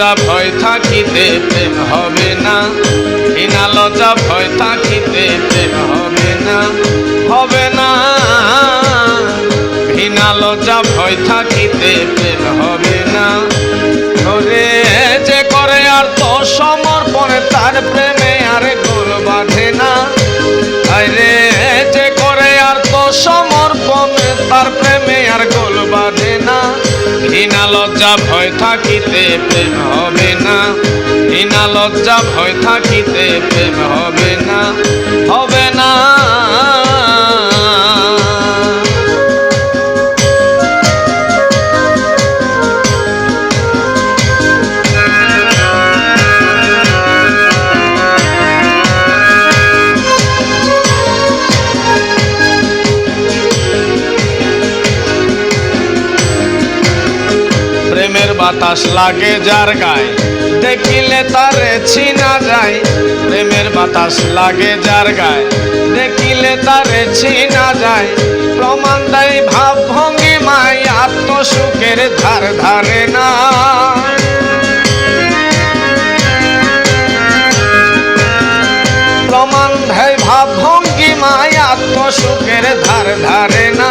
লজ্জা ভয় থাকিতে প্রেম হবে না। ঘৃণা লজ্জা ভয় থাকিতে প্রেম হবে না। হবে না। ঘৃণা লজ্জা ভয় থাকিতে প্রেম হবে না। ওরে যে করে আর তো সমর্পণে তার প্রেমে আর গোল বাঁধে না। আরে যে করে আর তো সমর্পণে তার প্রেমে আর গোল বাঁধে না। ঘৃণা লজ্জা ভয় থাকিতে প্রেম হবে না। বিনা লজ্জা ভয় থাকিতে প্রেম হবে না। হবে না। বাতাস লাগে যার গায়ে। দেখিলে তারে ছিনা যায়। প্রেমের বাতাস লাগে যার গায়ে। দেখিলে তারে ছিনা যায়। প্রমাণ দেয় ভাব ভঙ্গি মাই আত্মসুখের ধার ধারে না। প্রমাণ দেয় ভাব ভঙ্গি মাই আত্মসুখের ধার ধারে না।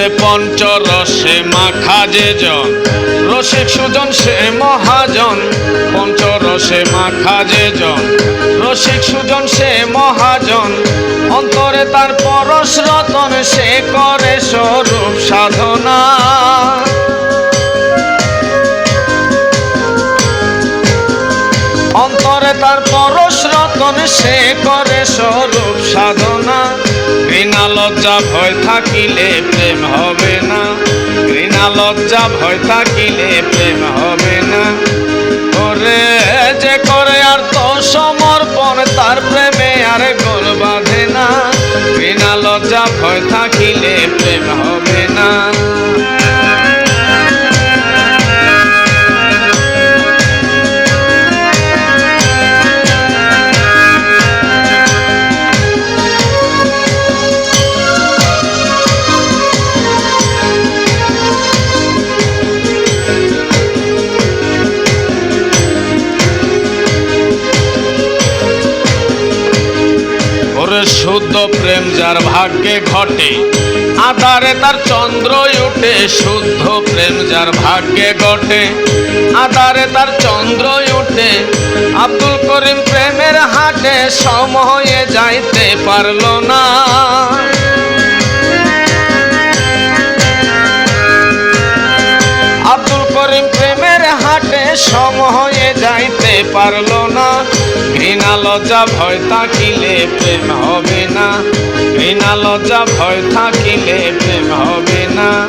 ওরে পঞ্চরসে মাখা যে জন। রসিক সুজন সে মহাজন পঞ্চ রসে মাখা যে জন। রসিক সুজন সে মহাজন, অন্তরে তার পরশ রতন সে করে স্বরূপ সে করে স্বরূপ সাধনা। ঘৃণা, লজ্জা, ভয় থাকিলে প্রেম হবে না। ঘৃণা, লজ্জা, ভয় থাকিলে প্রেম হবে না। করে যে করে আর তো সমর্পণ, তার প্রেমে আর গোল বাঁধে না। ঘৃণা, লজ্জা, ভয় থাকিলে প্রেম হবে না। যার ভাগ্যে ঘটে। আধারে তার চন্দ্র উঠে, শুদ্ধ প্রেম যার ভাগ্যে ঘটে। আধারে তার চন্দ্র উঠে, আব্দুল করিম প্রেমের হাটে সময়ে যাইতে পারল না। আব্দুল করিম প্রেমের সময়ে যাইতে পারল না। ঘৃণা লজ্জা ভয় থাকিলে প্রেম হবে না। ঘৃণা লজ্জা ভয় থাকিলে প্রেম হবে না।